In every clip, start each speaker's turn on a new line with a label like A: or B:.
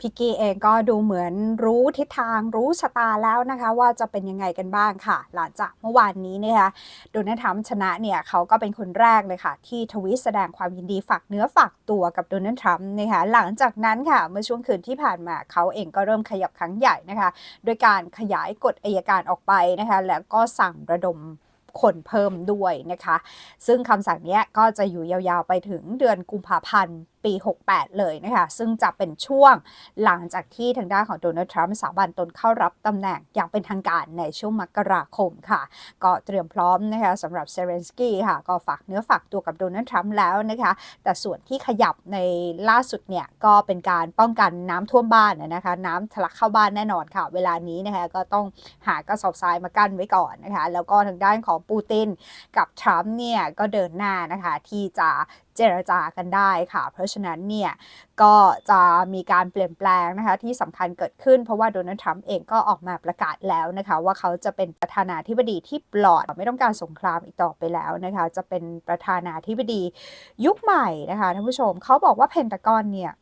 A: พิกกี้เองก็ดูเหมือนรู้ทิศทางรู้ชะตาแล้วนะคะว่าจะเป็นยังไงกันบ้างค่ะ หลังจากเมื่อวานนี้นะคะโดนัลด์ทรัมป์ชนะเนี่ยเขาก็เป็นคนแรกเลยค่ะ ที่ทวีตแสดงความยินดีฝากเนื้อฝากตัวกับโดนัลด์ทรัมป์นะคะหลังจากนั้นค่ะเมื่อช่วงคืนที่ผ่านมาเขาเองก็เริ่มขยับครั้งใหญ่นะคะโดยการขยายกฎอายการออกไปนะคะแล้วก็สั่งระดมคนเพิ่มด้วยนะคะ ซึ่งคำสั่งนี้ก็จะอยู่ยาวๆไปถึงเดือนกุมภาพันธ์ ปี 68 เลยนะคะ ซึ่งจะเป็นช่วงหลังจากที่ทางด้านของโดนัลด์ทรัมป์สาบานตนเข้ารับตำแหน่งอย่างเป็นทางการในช่วงมกราคมค่ะ ก็เตรียมพร้อมนะคะสำหรับเซเรนสกี้ค่ะ ก็ฝากเนื้อฝากตัวกับโดนัลด์ทรัมป์แล้วนะคะ แต่ส่วนที่ขยับในล่าสุดเนี่ย ก็เป็นการป้องกันน้ำท่วมบ้านนะคะน้ำทะลักเข้าบ้านแน่นอนค่ะ เวลานี้นะคะก็ต้องหากระสอบทรายมากั้นไว้ก่อนนะคะแล้วก็ทางด้านของปูตินกับทรัมป์เนี่ยก็เดินหน้านะคะที่จะ เจรจากันได้ค่ะ เพราะฉะนั้นเนี่ยก็จะมีการเปลี่ยนแปลงนะคะที่สำคัญเกิดขึ้นเพราะว่าโดนัลด์ทรัมป์เองก็ออกมาประกาศแล้วนะคะ ว่าเขาจะเป็นประธานาธิบดีที่ปลอดไม่ต้องการสงครามอีกต่อไปแล้วนะคะ จะเป็นประธานาธิบดียุคใหม่นะคะท่านผู้ชมเขาบอกว่าเพนตากอนเนี่ย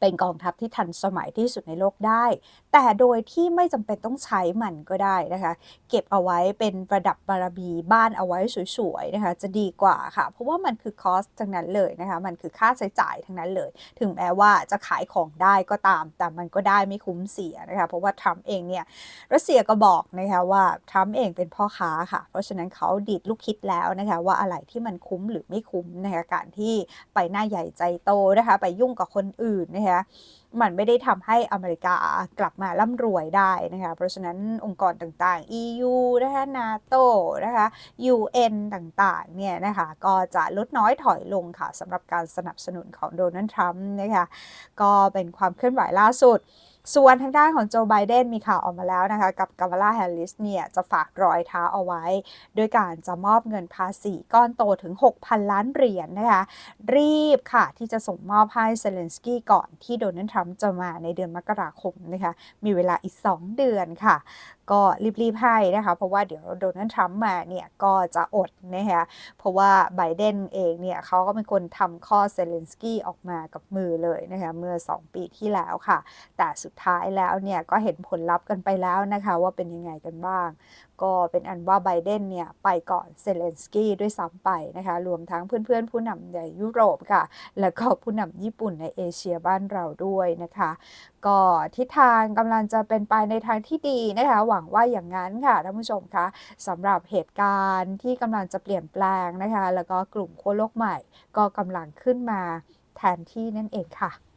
A: เป็นกองทัพที่ทันสมัยที่สุดในโลกได้ แต่โดยที่ไม่จำเป็นต้องใช้มันก็ได้นะคะ เก็บเอาไว้เป็นประดับบารบีบ้านเอาไว้สวยๆนะคะจะดีกว่าค่ะ เพราะว่ามันคือคอสทั้งนั้นเลยนะคะ มันคือค่าใช้จ่ายทั้งนั้นเลย ถึงแม้ว่าจะขายของได้ก็ตาม แต่มันก็ได้ไม่คุ้มเสียนะคะ เพราะว่าทรัมป์เองเนี่ยรัสเซียก็บอกนะคะว่าทรัมป์เองเป็นพ่อค้าค่ะ เพราะฉะนั้นเขาดีดลูกคิดแล้วนะคะว่าอะไรที่มันคุ้มหรือไม่คุ้มนะคะการที่ไปหน้าใหญ่ใจโตนะคะ ไปยุ่งกับคนอื่นนะคะมันไม่ได้ทำให้อเมริกากลับมาร่ำรวยได้นะคะเพราะฉะนั้นองค์กรต่างๆ EU นะคะนาโตนะคะ UN ต่างๆเนี่ยนะคะก็จะลดน้อยถอยลงค่ะสำหรับการสนับสนุนของโดนัลด์ทรัมป์นะคะก็เป็นความเคลื่อนไหวล่าสุด ส่วนทางด้านของโจไบเดนมีข่าวออกมาแล้วนะคะ กับกัมลาแฮร์ริสเนี่ยจะฝากรอยเท้าเอาไว้ ด้วยการจะมอบเงินภาษีก้อนโตถึง 6,000 ล้านเหรียญนนะคะ รีบค่ะที่จะส่งมอบให้เซเลนสกี้ก่อนที่โดนัลด์ทรัมป์จะมาในเดือนมกราคมนะคะ มีเวลาอีก 2 เดือนค่ะ ก็รีบๆให้นะคะ เพราะว่าเดี๋ยวโดนัลด์ทรัมป์มาเนี่ยก็จะอดนะคะเพราะว่าไบเดนเองเนี่ยเขาก็เป็นคนทำข้อเซเลนสกี้ออกมากับมือเลยนะคะเมื่อ 2 ปีที่แล้วค่ะ แต่สุดท้ายแล้วเนี่ยก็เห็นผลลัพธ์กันไปแล้วนะคะว่าเป็นยังไงกันบ้าง ก็เป็นอันว่าไบเดนเนี่ยไปก่อนเซเลนสกี้ด้วยซ้ำไปนะคะรวมทั้งเพื่อนๆ ผู้นำในยุโรปค่ะ แล้วก็ผู้นำญี่ปุ่นในเอเชียบ้านเราด้วยนะคะ ก็ทิศทางกำลังจะเป็นไปในทางที่ดีนะคะ หวังว่าอย่างนั้นค่ะท่านผู้ชมคะสำหรับเหตุการณ์ที่กำลังจะเปลี่ยนแปลงนะคะ แล้วก็กลุ่มขั้วโลกใหม่ ก็กำลังขึ้นมาแทนที่นั่นเองค่ะ